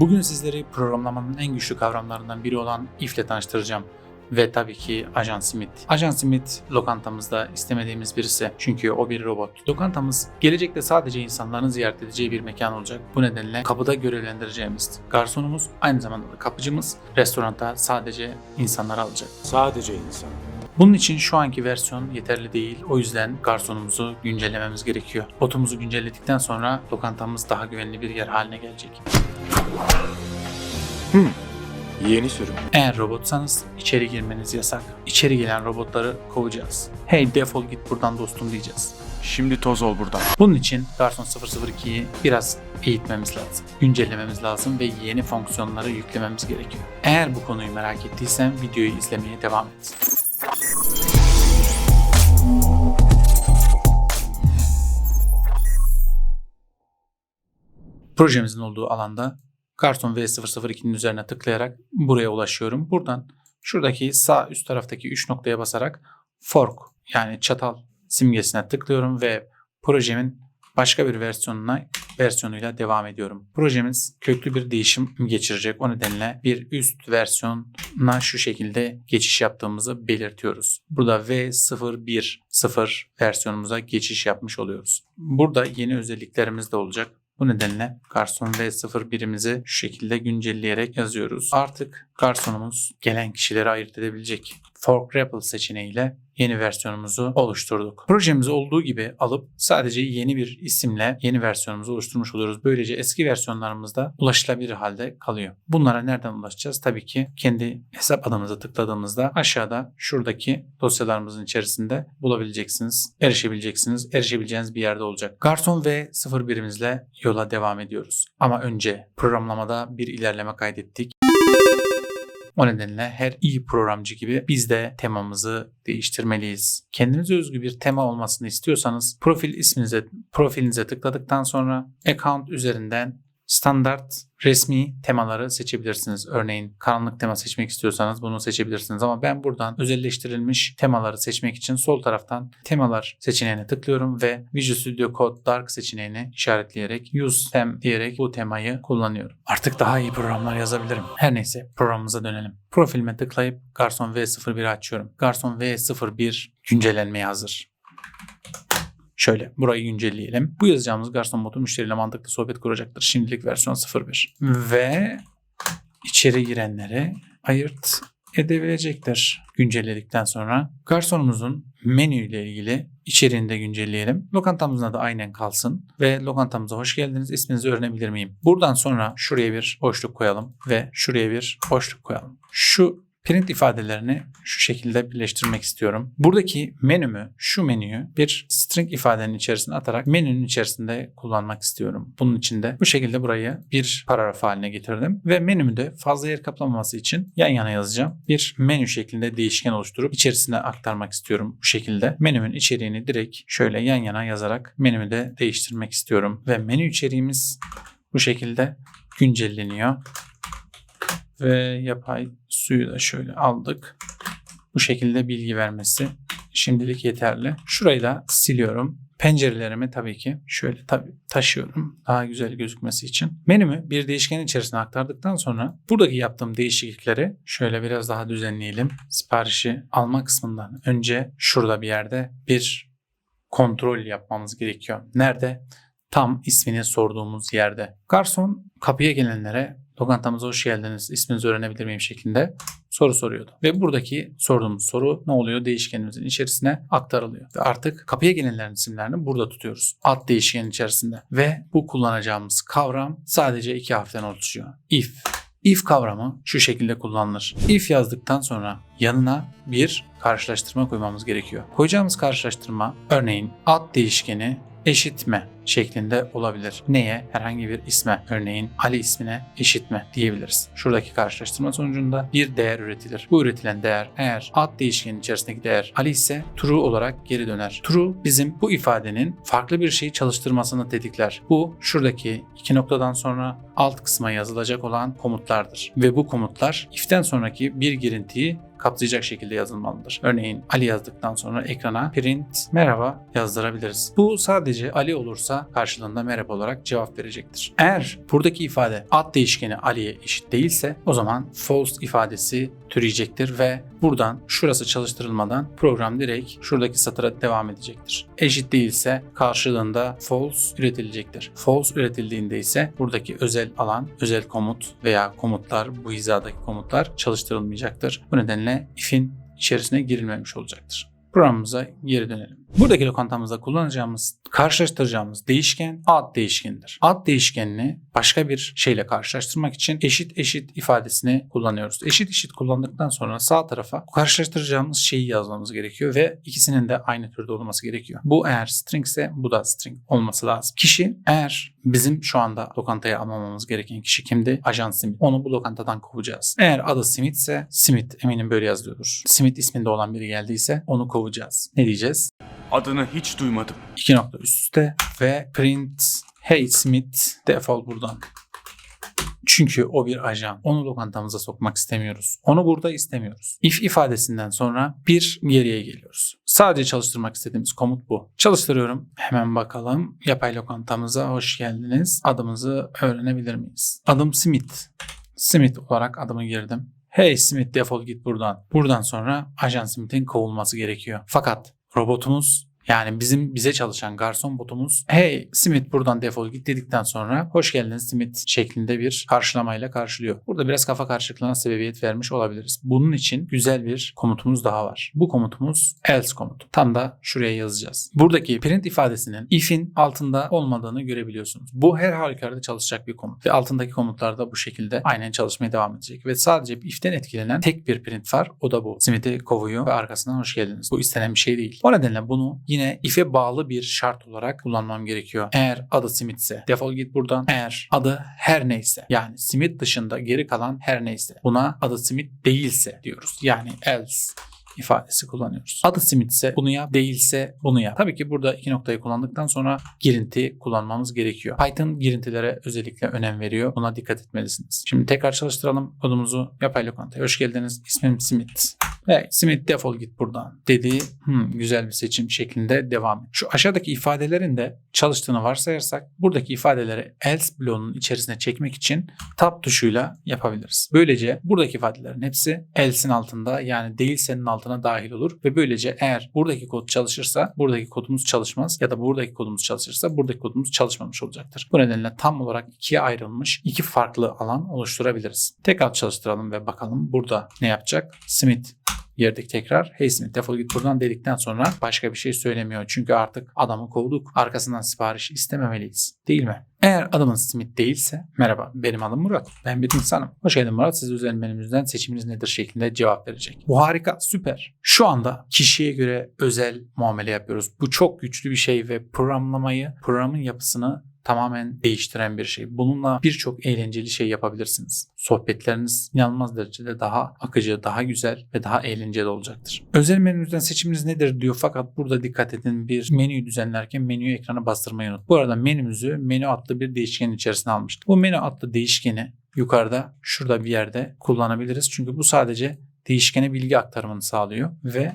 Bugün sizleri programlamanın en güçlü kavramlarından biri olan if ile tanıştıracağım. Ve tabii ki Ajan Smith. Ajan Smith lokantamızda istemediğimiz birisi. Çünkü o bir robot. Lokantamız gelecekte sadece insanların ziyaret edeceği bir mekan olacak. Bu nedenle kapıda görevlendireceğimiz garsonumuz aynı zamanda da kapıcımız restoranda sadece insanları alacak. Sadece insan. Bunun için şu anki versiyon yeterli değil. O yüzden garsonumuzu güncellememiz gerekiyor. Botumuzu güncelledikten sonra lokantamız daha güvenli bir yer haline gelecek. Yeni sürüm. Eğer robotsanız içeri girmeniz yasak. İçeri gelen robotları kovacağız. Hey defol git buradan dostum diyeceğiz. Şimdi toz ol buradan. Bunun için Garson 002'yi biraz eğitmemiz lazım. Güncellememiz lazım ve yeni fonksiyonları yüklememiz gerekiyor. Eğer bu konuyu merak ettiysen videoyu izlemeye devam et. Projemizin olduğu alanda Garson V002'nin üzerine tıklayarak buraya ulaşıyorum. Buradan şuradaki sağ üst taraftaki 3 noktaya basarak fork yani çatal simgesine tıklıyorum ve projemin başka bir versiyonuna versiyonuyla devam ediyorum. Projemiz köklü bir değişim geçirecek. O nedenle bir üst versiyona şu şekilde geçiş yaptığımızı belirtiyoruz. Burada V010 versiyonumuza geçiş yapmış oluyoruz. Burada yeni özelliklerimiz de olacak. Bu nedenle garson V01'imizi şu şekilde güncelleyerek yazıyoruz. Artık garsonumuz gelen kişileri ayırt edebilecek. Fork REPL seçeneğiyle yeni versiyonumuzu oluşturduk. Projemizi olduğu gibi alıp sadece yeni bir isimle yeni versiyonumuzu oluşturmuş oluyoruz. Böylece eski versiyonlarımızda ulaşılabilir halde kalıyor. Bunlara nereden ulaşacağız? Tabii ki kendi hesap adımıza tıkladığımızda aşağıda şuradaki dosyalarımızın içerisinde bulabileceksiniz, erişebileceksiniz. Erişebileceğiniz bir yerde olacak. Garson ve 01'imizle yola devam ediyoruz. Ama önce programlamada bir ilerleme kaydettik. O nedenle her iyi programcı gibi biz de temamızı değiştirmeliyiz. Kendinize özgü bir tema olmasını istiyorsanız profil isminize profilinize tıkladıktan sonra account üzerinden standart resmi temaları seçebilirsiniz. Örneğin karanlık tema seçmek istiyorsanız bunu seçebilirsiniz ama ben buradan özelleştirilmiş temaları seçmek için sol taraftan temalar seçeneğine tıklıyorum ve Visual Studio Code Dark seçeneğini işaretleyerek Use Them diyerek bu temayı kullanıyorum. Artık daha iyi programlar yazabilirim. Her neyse programımıza dönelim. Profilime tıklayıp Garson V01'i açıyorum. Garson V01 güncellenmeye hazır. Şöyle burayı güncelleyelim. Bu yazacağımız garson botu müşteriyle mantıklı sohbet kuracaktır. Şimdilik versiyon 01. Ve içeri girenleri ayırt edebilecektir güncelledikten sonra. Garsonumuzun menü ile ilgili içeriğini de güncelleyelim. Lokantamızın adı aynen kalsın ve lokantamıza hoş geldiniz. İsminizi öğrenebilir miyim? Buradan sonra şuraya bir boşluk koyalım ve şuraya bir boşluk koyalım. Şu print ifadelerini şu şekilde birleştirmek istiyorum. Buradaki menümü, şu menüyü bir string ifadenin içerisine atarak menünün içerisinde kullanmak istiyorum. Bunun için de bu şekilde burayı bir paragraf haline getirdim ve menümü de fazla yer kaplamaması için yan yana yazacağım. Bir menü şeklinde değişken oluşturup içerisine aktarmak istiyorum bu şekilde. Menümün içeriğini direkt şöyle yan yana yazarak menümü de değiştirmek istiyorum ve menü içeriğimiz bu şekilde güncelleniyor ve yapay suyu da şöyle aldık. Bu şekilde bilgi vermesi şimdilik yeterli. Şurayı da siliyorum. Pencerelerimi tabii ki şöyle tabii taşıyorum daha güzel gözükmesi için. Menümü bir değişken içerisine aktardıktan sonra buradaki yaptığım değişiklikleri şöyle biraz daha düzenleyelim. Siparişi alma kısmından önce şurada bir yerde bir kontrol yapmamız gerekiyor. Nerede? Tam ismini sorduğumuz yerde. Garson kapıya gelenlere lokantamıza hoş geldiniz, isminizi öğrenebilir miyim şeklinde soru soruyordu. Ve buradaki sorduğumuz soru ne oluyor? Değişkenimizin içerisine aktarılıyor. Ve artık kapıya gelenlerin isimlerini burada tutuyoruz. Alt değişkenin içerisinde. Ve bu kullanacağımız kavram sadece iki harften oluşuyor. If. If kavramı şu şekilde kullanılır. If yazdıktan sonra yanına bir karşılaştırma koymamız gerekiyor. Koyacağımız karşılaştırma örneğin alt değişkeni eşitme şeklinde olabilir. Neye? Herhangi bir isme. Örneğin Ali ismine eşitme diyebiliriz. Şuradaki karşılaştırma sonucunda bir değer üretilir. Bu üretilen değer eğer ad değişkenin içerisindeki değer Ali ise true olarak geri döner. True bizim bu ifadenin farklı bir şeyi çalıştırmasını tetikler. Bu şuradaki iki noktadan sonra alt kısma yazılacak olan komutlardır. Ve bu komutlar if'ten sonraki bir girintiyi kapsayacak şekilde yazılmalıdır. Örneğin Ali yazdıktan sonra ekrana print merhaba yazdırabiliriz. Bu sadece Ali olursa olursa karşılığında merhaba olarak cevap verecektir. Eğer buradaki ifade ad değişkeni Ali'ye eşit değilse o zaman false ifadesi türeyecektir ve buradan şurası çalıştırılmadan program direkt şuradaki satıra devam edecektir. Eşit değilse karşılığında false üretilecektir. False üretildiğinde ise buradaki özel alan, özel komut veya komutlar, bu hizadaki komutlar çalıştırılmayacaktır. Bu nedenle if'in içerisine girilmemiş olacaktır. Programımıza geri dönelim. Buradaki lokantamızda kullanacağımız, karşılaştıracağımız değişken ad değişkenidir. Ad değişkenini başka bir şeyle karşılaştırmak için eşit eşit ifadesini kullanıyoruz. Eşit eşit kullandıktan sonra sağ tarafa karşılaştıracağımız şeyi yazmamız gerekiyor ve ikisinin de aynı türde olması gerekiyor. Bu eğer string ise bu da string olması lazım. Kişi eğer bizim şu anda lokantaya almamamız gereken kişi kimdi? Ajan Smith. Onu bu lokantadan kovacağız. Eğer adı Smith ise Smith eminim böyle yazılıyordur. Smith isminde olan biri geldiyse onu kovacağız. Ne diyeceğiz? Adını hiç duymadım. İki nokta üst üste ve print hey Smith defol buradan. Çünkü o bir ajan. Onu lokantamıza sokmak istemiyoruz. Onu burada istemiyoruz. If ifadesinden sonra bir geriye geliyoruz. Sadece çalıştırmak istediğimiz komut bu. Çalıştırıyorum. Hemen bakalım. Yapay lokantamıza hoş geldiniz. Adımızı öğrenebilir miyiz? Adım Smith. Smith olarak adımı girdim. Hey Smith defol git buradan. Buradan sonra ajan Smith'in kovulması gerekiyor. Fakat robotumuz yani bizim bize çalışan garson botumuz hey Smith buradan defol git dedikten sonra hoş geldiniz Smith şeklinde bir karşılamayla karşılıyor. Burada biraz kafa karışıklığına sebebiyet vermiş olabiliriz. Bunun için güzel bir komutumuz daha var. Bu komutumuz else komutu. Tam da şuraya yazacağız. Buradaki print ifadesinin if'in altında olmadığını görebiliyorsunuz. Bu her halükarda çalışacak bir komut ve altındaki komutlar da bu şekilde aynen çalışmaya devam edecek ve sadece if'ten etkilenen tek bir print var. O da bu. Smith'i kovuyor ve arkasından hoş geldiniz. Bu istenen bir şey değil. O nedenle bunu yine if'e bağlı bir şart olarak kullanmam gerekiyor. Eğer adı Smith ise defol git buradan. Eğer adı her neyse yani Smith dışında geri kalan her neyse buna adı Smith değilse diyoruz. Yani else ifadesi kullanıyoruz. Adı Smith ise bunu yap, değilse bunu yap. Tabii ki burada iki noktayı kullandıktan sonra girinti kullanmamız gerekiyor. Python girintilere özellikle önem veriyor. Buna dikkat etmelisiniz. Şimdi tekrar çalıştıralım kodumuzu. Yapay lokantaya hoş geldiniz. İsmim Smith. Hey Smith defol git buradan dedi. Hmm, güzel bir seçim şeklinde devam et. Şu aşağıdaki ifadelerin de çalıştığını varsayarsak buradaki ifadeleri else bloğunun içerisine çekmek için tab tuşuyla yapabiliriz. Böylece buradaki ifadelerin hepsi else'in altında yani değilsenin altına dahil olur ve böylece eğer buradaki kod çalışırsa buradaki kodumuz çalışmaz ya da buradaki kodumuz çalışırsa buradaki kodumuz çalışmamış olacaktır. Bu nedenle tam olarak ikiye ayrılmış iki farklı alan oluşturabiliriz. Tekrar çalıştıralım ve bakalım burada ne yapacak? Smith girdik tekrar. Hey defol git buradan dedikten sonra başka bir şey söylemiyor. Çünkü artık adamı kovduk. Arkasından sipariş istememeliyiz. Değil mi? Eğer adımız Smith değilse merhaba benim adım Murat. Ben bir insanım. Hoş geldin Murat. Siz özel menümüzden seçiminiz nedir şeklinde cevap verecek. Bu harika süper. Şu anda kişiye göre özel muamele yapıyoruz. Bu çok güçlü bir şey ve programlamayı, programın yapısını tamamen değiştiren bir şey. Bununla birçok eğlenceli şey yapabilirsiniz. Sohbetleriniz inanılmaz derecede daha akıcı, daha güzel ve daha eğlenceli olacaktır. Özel menünüzden seçiminiz nedir diyor fakat burada dikkat edin bir menüyü düzenlerken menüyü ekrana bastırmayı unut. Bu arada menümüzü menü adlı bir değişkenin içerisine almıştık. Bu menü adlı değişkeni yukarıda şurada bir yerde kullanabiliriz. Çünkü bu sadece değişkene bilgi aktarımını sağlıyor ve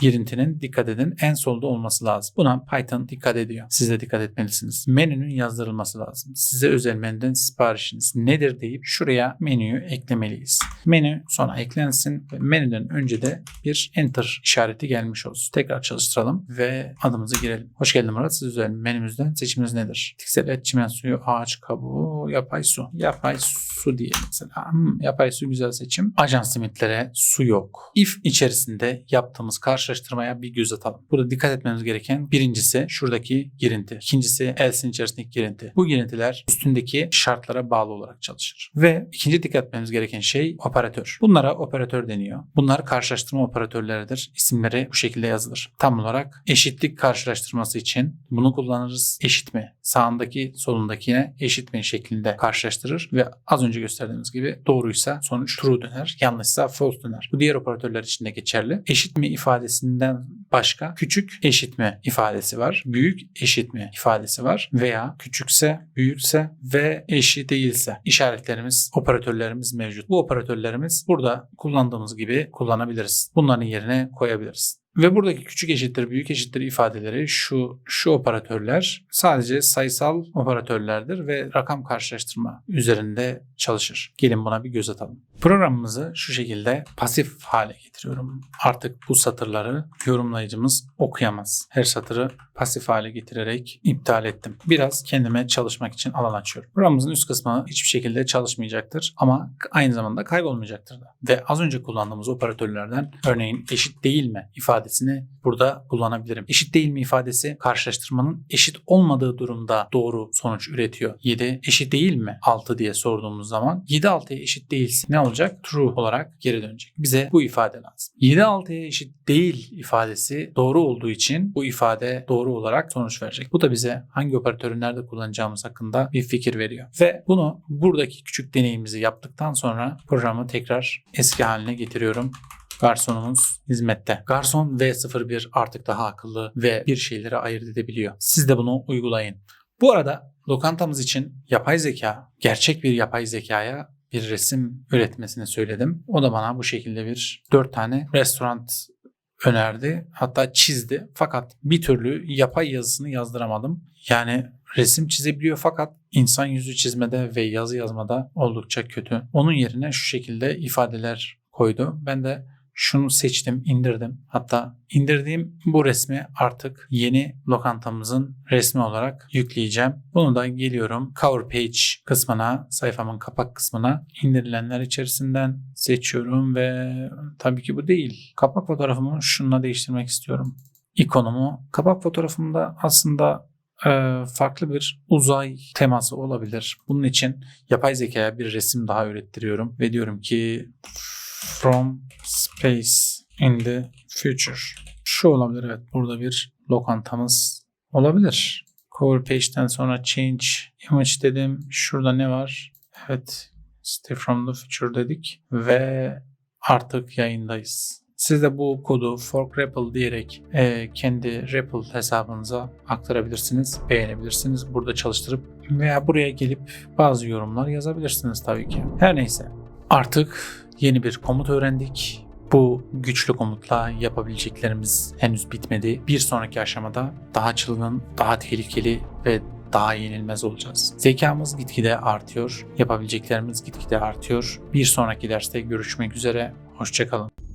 girintinin dikkat edin en solda olması lazım. Buna Python dikkat ediyor. Siz de dikkat etmelisiniz. Menünün yazdırılması lazım. Size özel menüden siparişiniz nedir deyip şuraya menüyü eklemeliyiz. Menü sonra eklensin ve menüden önce de bir enter işareti gelmiş olsun. Tekrar çalıştıralım ve adımızı girelim. Hoş geldin Murat. Siz özel menümüzden seçiminiz nedir? Tiksel et, çimen suyu, ağaç kabuğu, yapay su. Yapay su diye mesela. Hmm, yapay su güzel seçim. Ajans limitlere su yok. If içerisinde yaptığımız karşılaştırmaya bir göz atalım. Burada dikkat etmemiz gereken birincisi şuradaki girinti. İkincisi else'in içerisindeki girinti. Bu girintiler üstündeki şartlara bağlı olarak çalışır. Ve ikinci dikkat etmemiz gereken şey operatör. Bunlara operatör deniyor. Bunlar karşılaştırma operatörleridir. İsimleri bu şekilde yazılır. Tam olarak eşitlik karşılaştırması için bunu kullanırız. Eşit mi? Sağındaki solundakine eşit mi şeklinde karşılaştırır ve az önce gösterdiğimiz gibi doğruysa sonuç true döner, yanlışsa false döner. Bu diğer operatörler için de geçerli. Eşit mi ifadesinden başka küçük eşit mi ifadesi var. Büyük eşit mi ifadesi var veya küçükse, büyükse ve eşit değilse işaretlerimiz, operatörlerimiz mevcut. Bu operatörlerimiz burada kullandığımız gibi kullanabiliriz. Bunların yerine koyabiliriz. Ve buradaki küçük eşittir büyük eşittir ifadeleri şu şu operatörler sadece sayısal operatörlerdir ve rakam karşılaştırma üzerinde çalışır. Gelin buna bir göz atalım. Programımızı şu şekilde pasif hale getiriyorum. Artık bu satırları yorumlayıcımız okuyamaz. Her satırı pasif hale getirerek iptal ettim. Biraz kendime çalışmak için alan açıyorum. Programımızın üst kısmı hiçbir şekilde çalışmayacaktır ama aynı zamanda kaybolmayacaktır da. Ve az önce kullandığımız operatörlerden örneğin eşit değil mi ifadesini burada kullanabilirim. Eşit değil mi ifadesi karşılaştırmanın eşit olmadığı durumda doğru sonuç üretiyor. 7 eşit değil mi 6 diye sorduğumuz zaman 7 6'ya eşit değilse ne olacak? True olarak geri dönecek. Bize bu ifade lazım. 7 6'ya eşit değil ifadesi doğru olduğu için bu ifade doğru olarak sonuç verecek. Bu da bize hangi operatörü nerede kullanacağımız hakkında bir fikir veriyor. Ve bunu buradaki küçük deneyimizi yaptıktan sonra programı tekrar eski haline getiriyorum. Garsonumuz hizmette. Garson V01 artık daha akıllı ve bir şeyleri ayırt edebiliyor. Siz de bunu uygulayın. Bu arada lokantamız için yapay zeka, gerçek bir yapay zekaya bir resim üretmesini söyledim. O da bana bu şekilde bir 4 tane restoran önerdi. Hatta çizdi. Fakat bir türlü yapay yazısını yazdıramadım. Yani resim çizebiliyor fakat insan yüzü çizmede ve yazı yazmada oldukça kötü. Onun yerine şu şekilde ifadeler koydu. Ben de şunu seçtim, indirdim. Hatta indirdiğim bu resmi artık yeni lokantamızın resmi olarak yükleyeceğim. Bunu da geliyorum cover page kısmına, sayfamın kapak kısmına indirilenler içerisinden seçiyorum ve tabii ki bu değil. Kapak fotoğrafımı şununla değiştirmek istiyorum. İkonumu. Kapak fotoğrafımda aslında e, farklı bir uzay teması olabilir. Bunun için yapay zekaya bir resim daha ürettiriyorum ve diyorum ki from space in the future. Şu olabilir evet. Burada bir lokantamız olabilir. Cover page'den sonra change image dedim. Şurada ne var? Evet. Stay from the future dedik ve artık yayındayız. Siz de bu kodu fork REPL diyerek e, kendi REPL hesabınıza aktarabilirsiniz, beğenebilirsiniz. Burada çalıştırıp veya buraya gelip bazı yorumlar yazabilirsiniz tabii ki. Her neyse artık yeni bir komut öğrendik. Bu güçlü komutla yapabileceklerimiz henüz bitmedi. Bir sonraki aşamada daha çılgın, daha tehlikeli ve daha yenilmez olacağız. Zekamız gitgide artıyor, yapabileceklerimiz gitgide artıyor. Bir sonraki derste görüşmek üzere, hoşçakalın.